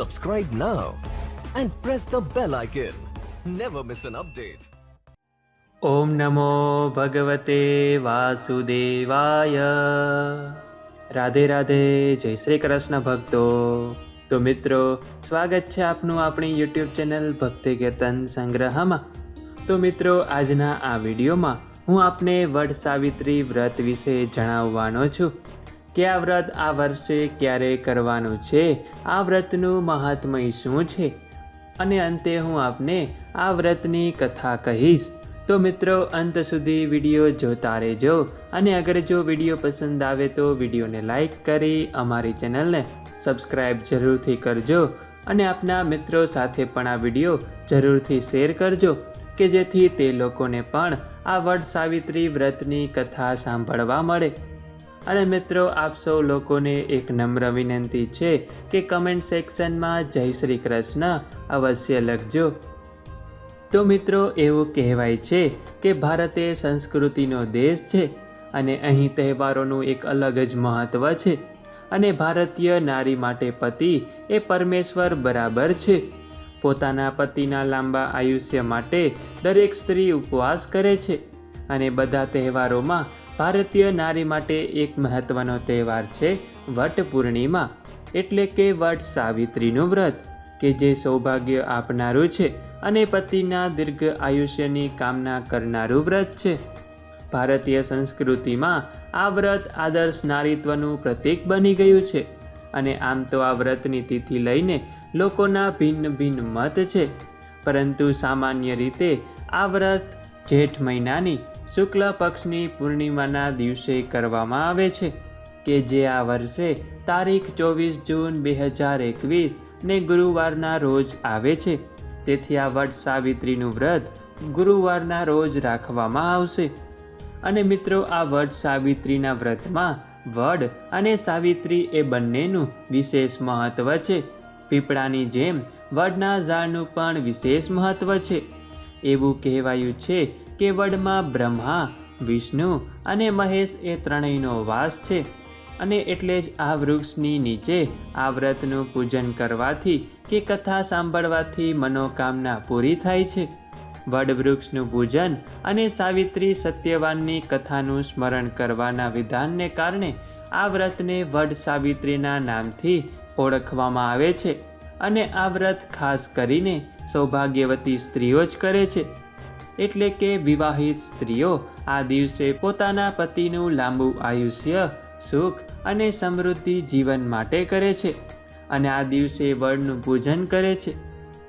Subscribe now and press the bell icon. Never miss an update. ઓમ નમો ભગવતે વાસુદેવાય રાધે રાધે જય શ્રી કૃષ્ણ ભક્તો તો મિત્રો સ્વાગત છે આપનું આપણી યુટ્યુબ ચેનલ ભક્તિ કીર્તન સંગ્રહમાં તો મિત્રો આજના આ વિડીયોમાં હું આપને વડ સાવિત્રી વ્રત વિશે જણાવવાનો છું કે આ વ્રત આ વર્ષે ક્યારે કરવાનું છે? આ વ્રતનું મહાત્મય શું છે? અને અંતે હું આપને આ વ્રતની કથા કહીશ. તો મિત્રો, અંત સુધી વીડિયો જોતા રહેજો. અને અગર જો વીડિયો પસંદ આવે તો વિડીયોને લાઈક કરી અમારી ચેનલને સબસ્ક્રાઈબ જરૂરથી કરજો. અને આપના મિત્રો સાથે પણ આ વીડિયો જરૂરથી શેર કરજો, કે જેથી તે લોકોને પણ આ વડ સાવિત્રી વ્રતની કથા સાંભળવા મળે. અને મિત્રો, આપ સૌ લોકોને એક નમ્ર વિનંતી છે કે કમેન્ટ સેક્શનમાં જય શ્રી કૃષ્ણ અવશ્ય લખજો. તો મિત્રો, એવું કહેવાય છે કે ભારત એ સંસ્કૃતિનો દેશ છે અને અહીં તહેવારોનું એક અલગ જ મહત્ત્વ છે અને ભારતીય નારી માટે પતિ એ પરમેશ્વર બરાબર છે. પોતાના પતિના લાંબા આયુષ્ય માટે દરેક સ્ત્રી ઉપવાસ કરે છે અને બધા તહેવારોમાં ભારતીય નારી માટે એક મહત્વનો તહેવાર છે વટ પૂર્ણિમા. એટલે કે વટ સાવિત્રીનું વ્રત, કે જે સૌભાગ્ય આપનારું છે અને પતિના દીર્ઘ આયુષ્યની કામના કરનારું વ્રત છે. ભારતીય સંસ્કૃતિમાં આ વ્રત આદર્શ નારીત્વનું પ્રતીક બની ગયું છે અને આમ તો આ વ્રતની તિથિ લઈને લોકોના ભિન્ન ભિન્ન મત છે. પરંતુ સામાન્ય રીતે આ વ્રત જેઠ મહિનાની શુક્લ પક્ષની પૂર્ણિમાના દિવસે કરવામાં આવે છે કે જે આ વર્ષે તારીખ ચોવીસ જૂન બે હજાર એકવીસ ને ગુરુવારના રોજ આવે છે. તેથી આ વટ સાવિત્રીનું વ્રત ગુરુવારના રોજ રાખવામાં આવશે. અને મિત્રો, આ વટ સાવિત્રીના વ્રતમાં વડ અને સાવિત્રી એ બંનેનું વિશેષ મહત્વ છે. પીપળાની જેમ વડના ઝાડનું પણ વિશેષ મહત્વ છે. એવું કહેવાયું છે કે વડમાં બ્રહ્મા, વિષ્ણુ અને મહેશ એ ત્રણેયનો વાસ છે. અને એટલે જ આ વૃક્ષની નીચે આ વ્રતનું પૂજન કરવાથી કે કથા સાંભળવાથી મનોકામના પૂરી થાય છે. વડવૃક્ષનું પૂજન અને સાવિત્રી સત્યવાનની કથાનું સ્મરણ કરવાના વિધાનને કારણે આ વ્રતને વડ સાવિત્રીના નામથી ઓળખવામાં આવે છે. અને આ વ્રત ખાસ કરીને સૌભાગ્યવતી સ્ત્રીઓ જ કરે છે. એટલે કે વિવાહિત સ્ત્રીઓ, આ દિવસે પોતાના પતિનું લાંબુ આયુષ્ય, સુખ અને સમૃદ્ધિ જીવન માટે કરે છે અને આ દિવસે વડનું પૂજન કરે છે.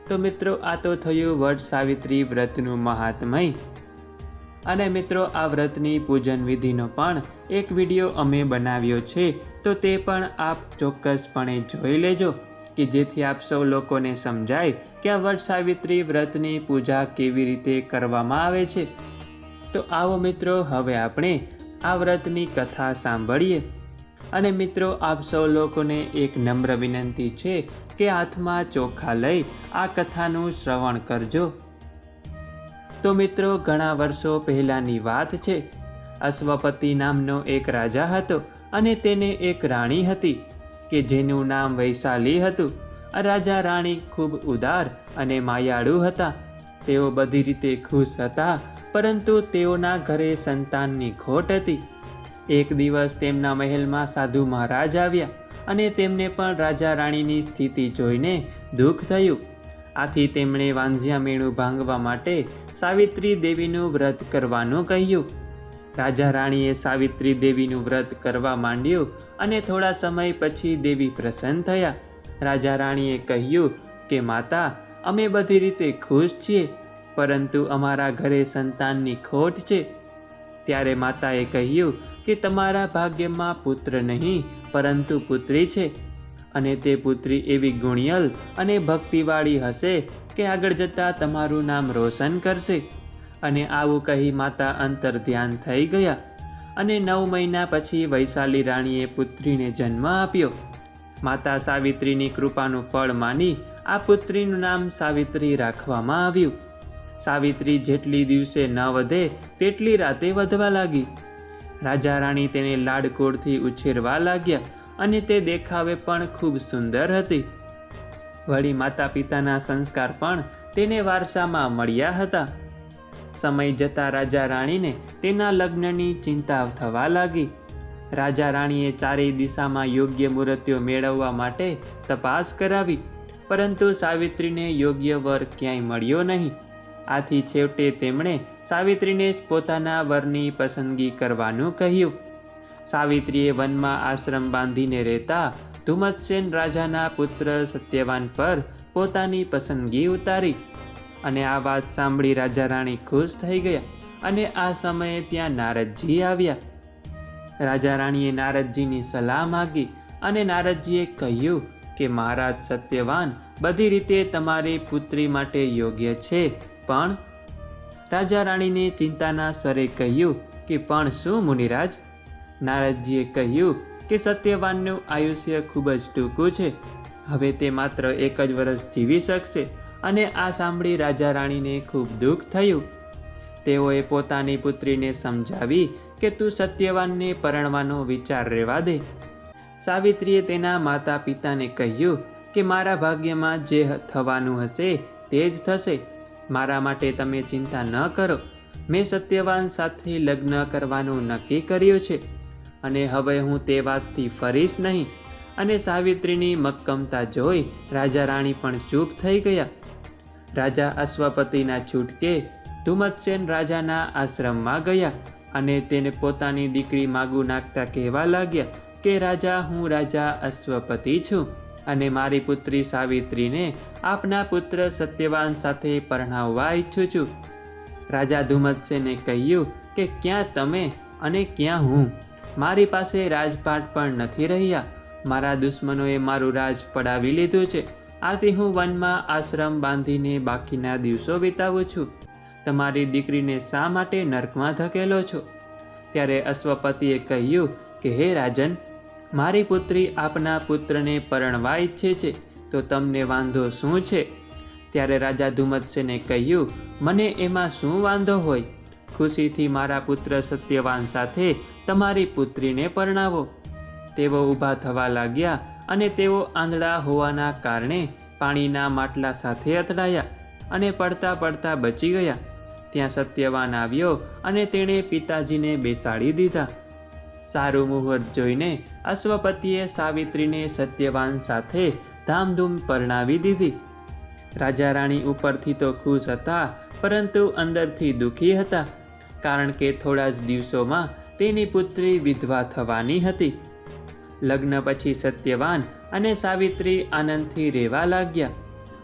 તો મિત્રો, આ તો થયું વડ સાવિત્રી વ્રતનું મહાત્મય. અને મિત્રો, આ વ્રતની પૂજન વિધિનો પણ એક વીડિયો અમે બનાવ્યો છે. તો તે પણ આપ ચોક્કસપણે જોઈ લેજો. કે જેથી આપ સૌ લોકોને સમજાય કે આ વટ સાવિત્રી વ્રતની પૂજા કેવી રીતે કરવામાં આવે છે. તો આવો મિત્રો, હવે આપણે આ વ્રતની કથા સાંભળીએ. અને મિત્રો, આપ સૌ લોકોને એક નમ્ર વિનંતી છે કે હાથમાં ચોખા લઈ આ કથાનું શ્રવણ કરજો. તો મિત્રો, ઘણા વર્ષો પહેલાંની વાત છે. અશ્વપતિ નામનો એક રાજા હતો અને તેને એક રાણી હતી. કે જેનું નામ વૈશાલી હતું. રાજા રાણી ખૂબ ઉદાર અને માયાળુ હતા. તેઓ બધી રીતે ખુશ હતા, પરંતુ તેઓના ઘરે સંતાનની ખોટ હતી. એક દિવસ તેમના મહેલમાં સાધુ મહારાજ આવ્યા અને તેમને પણ રાજા રાણીની સ્થિતિ જોઈને દુઃખ થયું. આથી તેમણે વાંઝિયા મેળું ભાંગવા માટે સાવિત્રી દેવીનું વ્રત કરવાનું કહ્યું. રાજા રાણીએ સાવિત્રી દેવીનું વ્રત કરવા માંડ્યું અને થોડા સમય પછી દેવી પ્રસન્ન થયા. રાજા રાણીએ કહ્યું કે, માતા, અમે બધી રીતે ખુશ છીએ, પરંતુ અમારા ઘરે સંતાનની ખોટ છે. ત્યારે માતાએ કહ્યું કે, તમારા ભાગ્યમાં પુત્ર નહીં, પરંતુ પુત્રી છે. અને તે પુત્રી એવી ગુણિયલ અને ભક્તિવાળી હશે કે આગળ જતાં તમારું નામ રોશન કરશે. અને આવું કહી માતા અંતર ધ્યાન થઈ ગયા. અને નવ મહિના પછી વૈશાલી રાણીએ પુત્રીને જન્મ આપ્યો. માતા સાવિત્રીની કૃપાનું ફળ માની આ પુત્રીનું નામ સાવિત્રી રાખવામાં આવ્યું. સાવિત્રી જેટલી દિવસે ન વધે, તેટલી રાતે વધવા લાગી. રાજા રાણી તેને લાડકોડથી ઉછેરવા લાગ્યા અને તે દેખાવે પણ ખૂબ સુંદર હતી. વળી માતા પિતાના સંસ્કાર પણ તેને વારસામાં મળ્યા હતા. સમય જતાં રાજા રાણીને તેના લગ્નની ચિંતા થવા લાગી. રાજા રાણીએ ચારેય દિશામાં યોગ્ય મૂર્તિઓ મેળવવા માટે તપાસ કરાવી, પરંતુ સાવિત્રીને યોગ્ય વર ક્યાંય મળ્યો નહીં. આથી છેવટે તેમણે સાવિત્રીને પોતાના વરની પસંદગી કરવાનું કહ્યું. સાવિત્રીએ વનમાં આશ્રમ બાંધીને રહેતા ધુમતસેન રાજાના પુત્ર સત્યવાન પર પોતાની પસંદગી ઉતારી. અને આ વાત સાંભળી રાજા રાણી ખુશ થઈ ગયા અને આ સમયે ત્યાં નારદજી આવ્યા. રાજા રાણીએ નારદજીની સલાહ માગી અને નારદજીએ કહ્યું કે, મહારાજ સત્યવાન, બધી રીતે તમારી પુત્રી માટે યોગ્ય છે, પણ રાજા રાણીને ચિંતાના સ્વરે કહ્યું કે, પણ શું મુનિરાજ? નારદજીએ કહ્યું કે, સત્યવાનનું આયુષ્ય ખૂબ જ ટૂંકું છે. હવે તે માત્ર એક જ વર્ષ જીવી શકશે. અને આ સાંભળી રાજા રાણીને ખૂબ દુઃખ થયું. તેઓએ પોતાની પુત્રીને સમજાવી કે તું સત્યવાનને પરણવાનો વિચાર રહેવા દે. સાવિત્રીએ તેના માતા પિતાને કહ્યું કે મારા ભાગ્યમાં જે થવાનું હશે તે જ થશે. મારા માટે તમે ચિંતા ન કરો. મેં સત્યવાન સાથે લગ્ન કરવાનું નક્કી કર્યું છે. અને હવે હું તે વાતથી ફરીશ નહીં. અને સાવિત્રીની મક્કમતા જોઈ રાજા રાણી પણ ચૂપ થઈ ગયા. રાજા અશ્વપતિના છૂટકે ધુમતસેન રાજાના આશ્રમમાં ગયા અને તેને પોતાની દીકરી માગું નાખતા કહેવા લાગ્યા કે, રાજા, હું રાજા અશ્વપતિ છું અને મારી પુત્રી સાવિત્રીને આપના પુત્ર સત્યવાન સાથે પરણાવવા ઈચ્છું છું. રાજા ધુમતસેને કહ્યું કે, ક્યાં તમે અને ક્યાં હું? મારી પાસે રાજપાટ પણ નથી રહ્યા. મારા દુશ્મનોએ મારું રાજ પડાવી લીધું છે. આથી હું વનમાં આશ્રમ બાંધીને બાકીના દિવસો વિતાવું છું. તમારી દીકરીને શા માટે નર્કમાં ધકેલો છો? ત્યારે અશ્વપતિએ કહ્યું કે, હે રાજન, મારી પુત્રી આપના પુત્રને પરણવા ઈચ્છે છે, તો તમને વાંધો શું છે? ત્યારે રાજા ધુમત્સેને કહ્યું, મને એમાં શું વાંધો હોય? ખુશીથી મારા પુત્ર સત્યવાન સાથે તમારી પુત્રીને પરણાવો. તેઓ ઊભા થવા લાગ્યા અને તેઓ આંધળા હોવાના કારણે પાણીના માટલા સાથે અથડાયા અને પડતા પડતા બચી ગયા. ત્યાં સત્યવાન આવ્યો અને તેણે પિતાજીને બેસાડી દીધા. સારું મુહૂર્ત જોઈને અશ્વપતિએ સાવિત્રીને સત્યવાન સાથે ધામધૂમ પરણાવી દીધી. રાજા રાણી ઉપરથી તો ખુશ હતા, પરંતુ અંદરથી દુઃખી હતા, કારણ કે થોડા જ દિવસોમાં તેની પુત્રી વિધવા થવાની હતી. લગ્ન પછી સત્યવાન અને સાવિત્રી આનંદથી રહેવા લાગ્યા.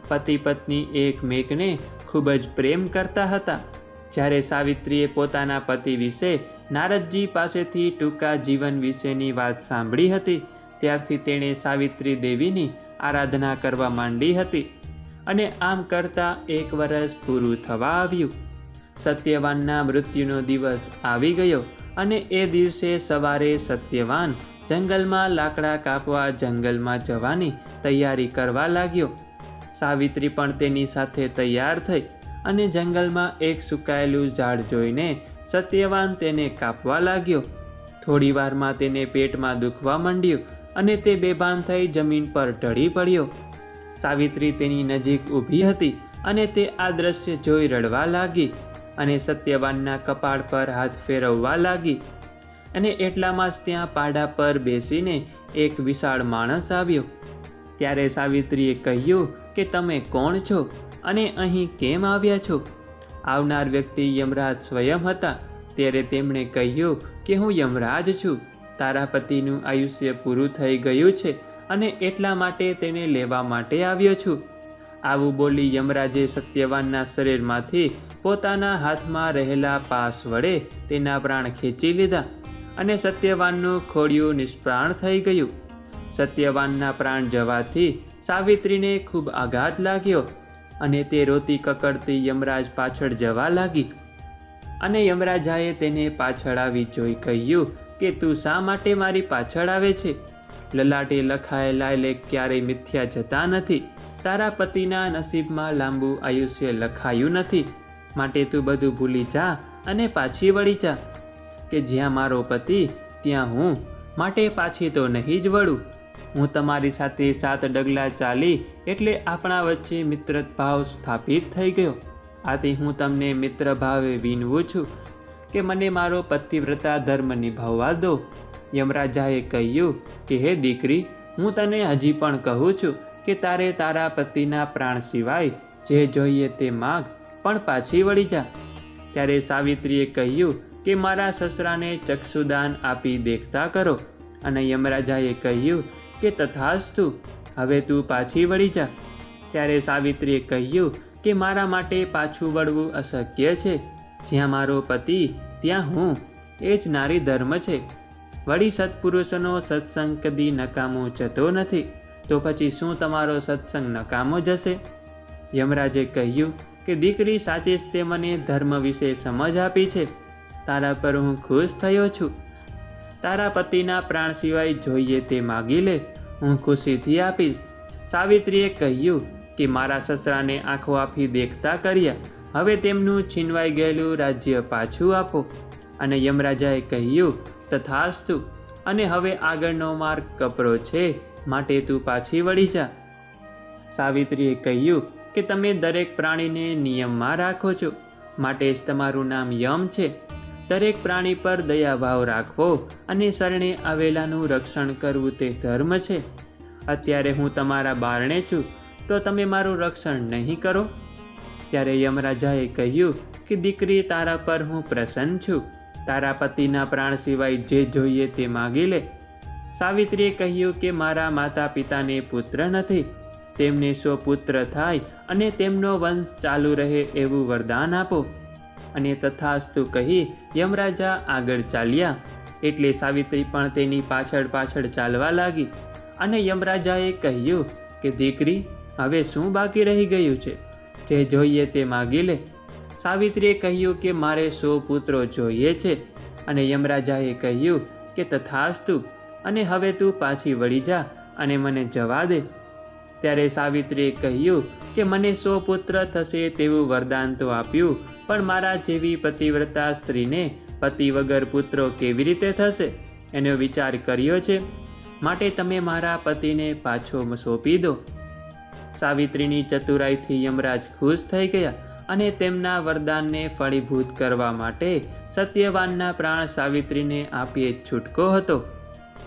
પતિ પત્ની એકમેકને ખૂબ જ પ્રેમ કરતા હતા. જ્યારે સાવિત્રીએ પોતાના પતિ વિશે નારદજી પાસેથી ટૂંકા જીવન વિશેની વાત સાંભળી હતી, ત્યારથી તેણે સાવિત્રી દેવીની આરાધના કરવા માંડી હતી અને આમ કરતાં એક વર્ષ પૂરું થવા આવ્યું. સત્યવાનના મૃત્યુનો દિવસ આવી ગયો અને એ દિવસે સવારે સત્યવાન જંગલમાં લાકડા કાપવા જંગલમાં જવાની તૈયારી કરવા લાગ્યો. સાવિત્રી પણ તેની સાથે તૈયાર થઈ અને જંગલમાં એક સુકાયેલું ઝાડ જોઈને સત્યવાન તેને કાપવા લાગ્યો. થોડીવારમાં તેને પેટમાં દુખવા માંડ્યું અને તે બેભાન થઈ જમીન પર ઢળી પડ્યો. સાવિત્રી તેની નજીક ઊભી હતી અને તે આ દ્રશ્ય જોઈ રડવા લાગી અને સત્યવાનના કપાળ પર હાથ ફેરવવા લાગી. અને એટલામાં જ ત્યાં પાડા પર બેસીને એક વિશાળ માણસ આવ્યો. ત્યારે સાવિત્રીએ કહ્યું કે તમે કોણ છો અને અહીં કેમ આવ્યા છો? આવનાર વ્યક્તિ યમરાજ સ્વયં હતા. ત્યારે તેમણે કહ્યું કે હું યમરાજ છું. તારા પતિનું આયુષ્ય પૂરું થઈ ગયું છે અને એટલા માટે તેને લેવા માટે આવ્યો છું. આવું બોલી યમરાજે સત્યવાનના શરીરમાંથી પોતાના હાથમાં રહેલા પાસ વડે તેના પ્રાણ ખેંચી લીધા. અને સત્યવાનનું ખોડિયું નિષ્પ્રાણ થઈ ગયું. સત્યવાનના પ્રાણ જવાથી સાવિત્રીને ખૂબ આઘાત લાગ્યો અને તે રોતી કકડતી યમરાજ પાછળ જવા લાગી. અને યમરાજાએ તેને પાછળ આવી જોઈ કહ્યું કે, તું શા માટે મારી પાછળ આવે છે? લલાટે લખાયેલા લેખ ક્યારેય મિથ્યા જતા નથી. તારા પતિના નસીબમાં લાંબુ આયુષ્ય લખાયું નથી. માટે તું બધું ભૂલી જા અને પાછી વળી જા. કે જ્યાં મારો પતિ, ત્યાં હું. માટે પાછી તો નહીં જ વળું. હું તમારી સાથે સાત ડગલા ચાલી એટલે આપણા વચ્ચે મિત્ર ભાવ સ્થાપિત થઈ ગયો. આથી હું તમને મિત્ર ભાવે વિનવું છું કે મને મારો પતિવ્રતા ધર્મ નિભાવવા દો. યમરાજાએ કહ્યું કે, હે દીકરી, હું તને હજી પણ કહું છું કે તારે તારા પતિના પ્રાણ સિવાય જે જોઈએ તે માગ, પણ પાછી વળી જા. ત્યારે સાવિત્રીએ કહ્યું કે મારા સસરાને ચક્ષુદાન આપી દેખતા કરો. અને યમરાજાએ કહ્યું કે તથાસ્તુ, હવે તું પાછી વળી જા. ત્યારે સાવિત્રીએ કહ્યું કે મારા માટે પાછું વળવું અશક્ય છે. જ્યાં મારો પતિ, ત્યાં હું. એ જ નારી ધર્મ છે. વળી સત્પુરુષનો સત્સંગ કદી નકામો જતો નથી. તો પછી શું તમારો સત્સંગ નકામો જશે? યમરાજે કહ્યું કે દીકરી સાચે જ તે મને ધર્મ વિશે સમજ આપી છે. તારા પર હું ખુશ થયો છું. તારા પતિના પ્રાણ સિવાય જોઈએ તે માગી લે, હું ખુશીથી આપીશ. સાવિત્રીએ કહ્યું કે મારા સસરાને આંખો આંખી દેખતા કર્યા. હવે તેમનું છીનવાઈ ગયેલું રાજ્ય પાછું આપો. અને યમરાજાએ કહ્યું, તથાસ્તુ. અને હવે આગળનો માર્ગ કપરો છે, માટે તું પાછી વળી જા. સાવિત્રીએ કહ્યું કે, તમે દરેક પ્રાણીને નિયમમાં રાખો છો. માટે જ તમારું નામ યમ છે. દરેક પ્રાણી પર દયાભાવ રાખવો અને શરણે આવેલાનું રક્ષણ કરવું તે ધર્મ છે. અત્યારે હું તમારા બારણે છું, તો તમે મારું રક્ષણ નહીં કરો. ત્યારે યમરાજાએ કહ્યું કે દીકરી તારા પર હું પ્રસન્ન છું. તારા પતિના પ્રાણ સિવાય જે જોઈએ તે માગી લે. સાવિત્રીએ કહ્યું કે મારા માતા પિતાને પુત્ર નથી. તેમને સો પુત્ર થાય અને તેમનો વંશ ચાલુ રહે એવું વરદાન આપો. અને તથાસ્તુ કહી યમરાજા આગળ ચાલ્યા. એટલે સાવિત્રી પણ તેની પાછળ પાછળ ચાલવા લાગી અને યમરાજાએ કહ્યું કે, દીકરી, હવે શું બાકી રહી ગયું છે? જે જોઈએ તે માગી લે. સાવિત્રીએ કહ્યું કે, મારે સો પુત્રો જોઈએ છે. અને યમરાજાએ કહ્યું કે, તથાસ્તુ, અને હવે તું પાછી વળી જા અને મને જવા દે. ત્યારે સાવિત્રીએ કહ્યું કે મને સો પુત્ર થશે તેવું વરદાન તો આપ્યું, પણ મારા જેવી પતિવ્રતા સ્ત્રીને પતિ વગર પુત્રો કેવી રીતે થશે? એનો વિચાર કર્યો છે. માટે તમે મારા પતિને પાછો સોંપી દો. સાવિત્રીની ચતુરાઈથી યમરાજ ખુશ થઈ ગયા અને તેમના વરદાનને ફળીભૂત કરવા માટે સત્યવાનના પ્રાણ સાવિત્રીને આપીએ છૂટકો હતો.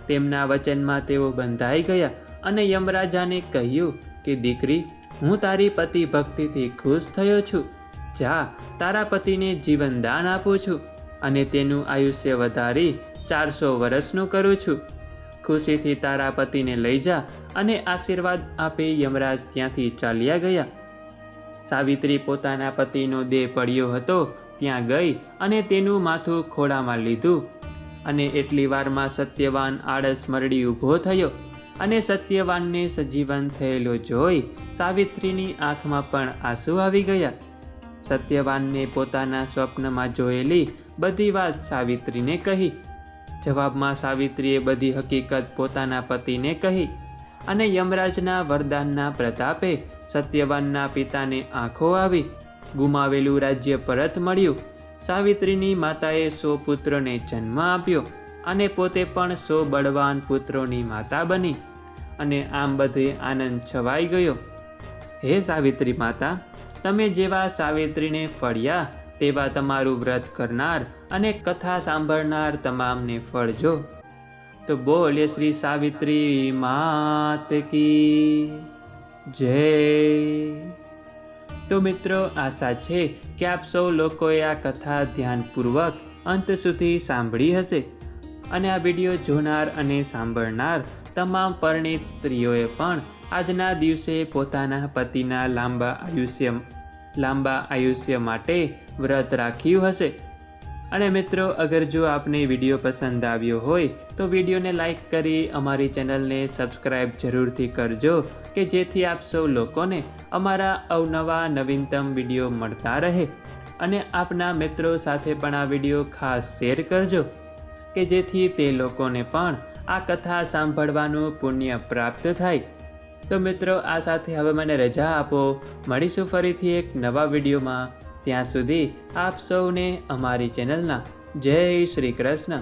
તેમના વચનમાં તેઓ બંધાઈ ગયા અને યમરાજાને કહ્યું કે, દીકરી હું તારી પતિ ભક્તિથી ખુશ થયો છું. જા, તારા પતિને જીવનદાન આપું છું અને તેનું આયુષ્ય વધારી ચારસો વર્ષનું કરું છું. ખુશીથી તારા પતિને લઈ જા અને આશીર્વાદ આપે યમરાજ ત્યાંથી ચાલ્યા ગયા. સાવિત્રી પોતાના પતિનો દેહ પડ્યો હતો, ત્યાં ગઈ અને તેનું માથું ખોળામાં લીધું અને એટલી વારમાં સત્યવાન આળસ મરડી ઊભો થયો. અને સત્યવાનને સજીવન થયેલો જોઈ સાવિત્રીની આંખમાં પણ આંસુ આવી ગયા. સત્યવાનને પોતાના સ્વપ્નમાં જોયેલી બધી વાત સાવિત્રીને કહી. જવાબમાં સાવિત્રીએ બધી હકીકત પોતાના પતિને કહી અને યમરાજના વરદાનના પ્રતાપે સત્યવાનના પિતાને આંખો આવી. ગુમાવેલું રાજ્ય પરત મળ્યું. સાવિત્રીની માતાએ સો પુત્રને જન્મ આપ્યો. અને પોતે પણ સો બળવાન પુત્રોની માતા બની અને આમ બધે આનંદ છવાઈ ગયો. હે સાવિત્રી માતા, તમે જેવા સાવિત્રીને ફળ્યા, તેવા તમારું વ્રત કરનાર અને કથા સાંભળનાર તમામને ફળજો. તો બોલે શ્રી સાવિત્રી માત કી જય. તો મિત્રો આશા છે કે આપ સૌ લોકોએ આ કથા ધ્યાનપૂર્વક અંત સુધી સાંભળી હશે. અને આ વીડિયો જોનાર અને સાંભળનાર તમામ પરિણીત સ્ત્રીઓએ પણ આજના દિવસે પોતાના પતિના લાંબા આયુષ્ય લાંબા આયુષ્ય માટે વ્રત રાખ્યું હશે. અને મિત્રો, અગર જો આપને વીડિયો પસંદ આવ્યો હોય, તો વિડીયોને લાઈક કરી અમારી ચેનલને સબસ્ક્રાઈબ જરૂરથી કરજો, કે જેથી આપ સૌ લોકોને અમારા અવનવા નવીનતમ વીડિયો મળતા રહે. અને આપના મિત્રો સાથે પણ આ વીડિયો ખાસ શેર કરજો. કે જેથી તે લોકોને પણ આ કથા સાંભળવાનું પુણ્ય પ્રાપ્ત થાય. તો મિત્રો, આ સાથે હવે મને રજા આપો. મળીશું ફરીથી એક નવા વિડીયોમાં. ત્યાં સુધી આપ સૌને અમારી ચેનલના જય શ્રી કૃષ્ણ.